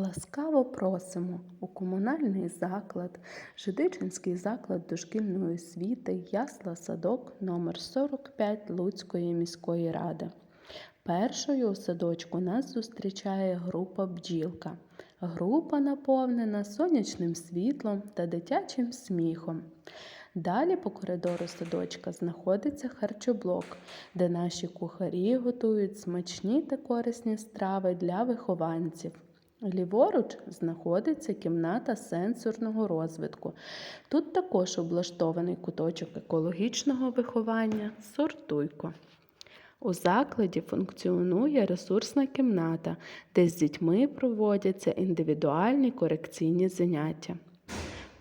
Ласкаво просимо у комунальний заклад, Жидичинський заклад дошкільної освіти, ясла садок номер 45 Луцької міської ради. Першою у садочку нас зустрічає група бджілка. Група наповнена сонячним світлом та дитячим сміхом. Далі по коридору садочка знаходиться харчоблок, де наші кухарі готують смачні та корисні страви для вихованців. Ліворуч знаходиться кімната сенсорного розвитку. Тут також облаштований куточок екологічного виховання сортуйко. У закладі функціонує ресурсна кімната, де з дітьми проводяться індивідуальні корекційні заняття.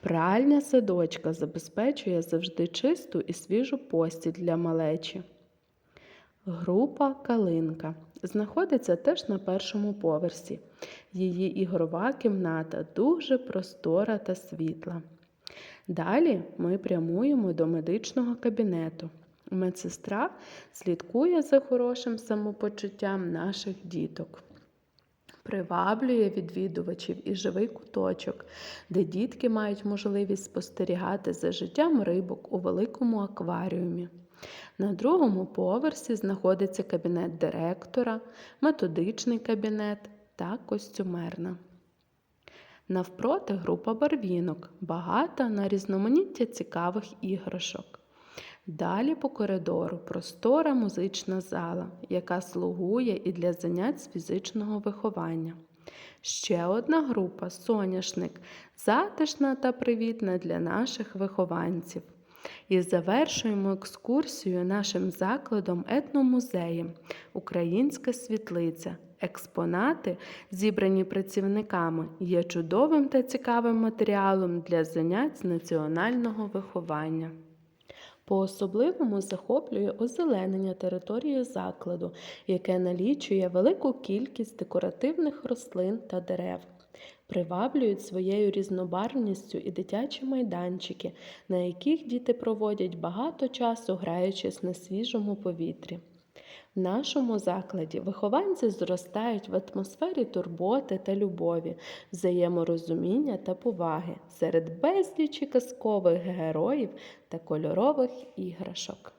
Пральня садочка забезпечує завжди чисту і свіжу постіль для малечі. Група Калинка знаходиться теж на першому поверсі. Її ігрова кімната дуже простора та світла. Далі ми прямуємо до медичного кабінету. Медсестра слідкує за хорошим самопочуттям наших діток. Приваблює відвідувачів і живий куточок, де дітки мають можливість спостерігати за життям рибок у великому акваріумі. На другому поверсі знаходиться кабінет директора, методичний кабінет та костюмерна. Навпроти група барвінок, багата на різноманіття цікавих іграшок. Далі по коридору простора музична зала, яка слугує і для занять з фізичного виховання. Ще одна група соняшник, затишна та привітна для наших вихованців. І завершуємо екскурсію нашим закладом етномузеєм Українська світлиця. Експонати, зібрані працівниками, є чудовим та цікавим матеріалом для занять національного виховання. По-особливому захоплює озеленення території закладу, яке налічує велику кількість декоративних рослин та дерев. Приваблюють своєю різнобарвністю і дитячі майданчики, на яких діти проводять багато часу, граючись на свіжому повітрі. В нашому закладі вихованці зростають в атмосфері турботи та любові, взаєморозуміння та поваги серед безлічі казкових героїв та кольорових іграшок.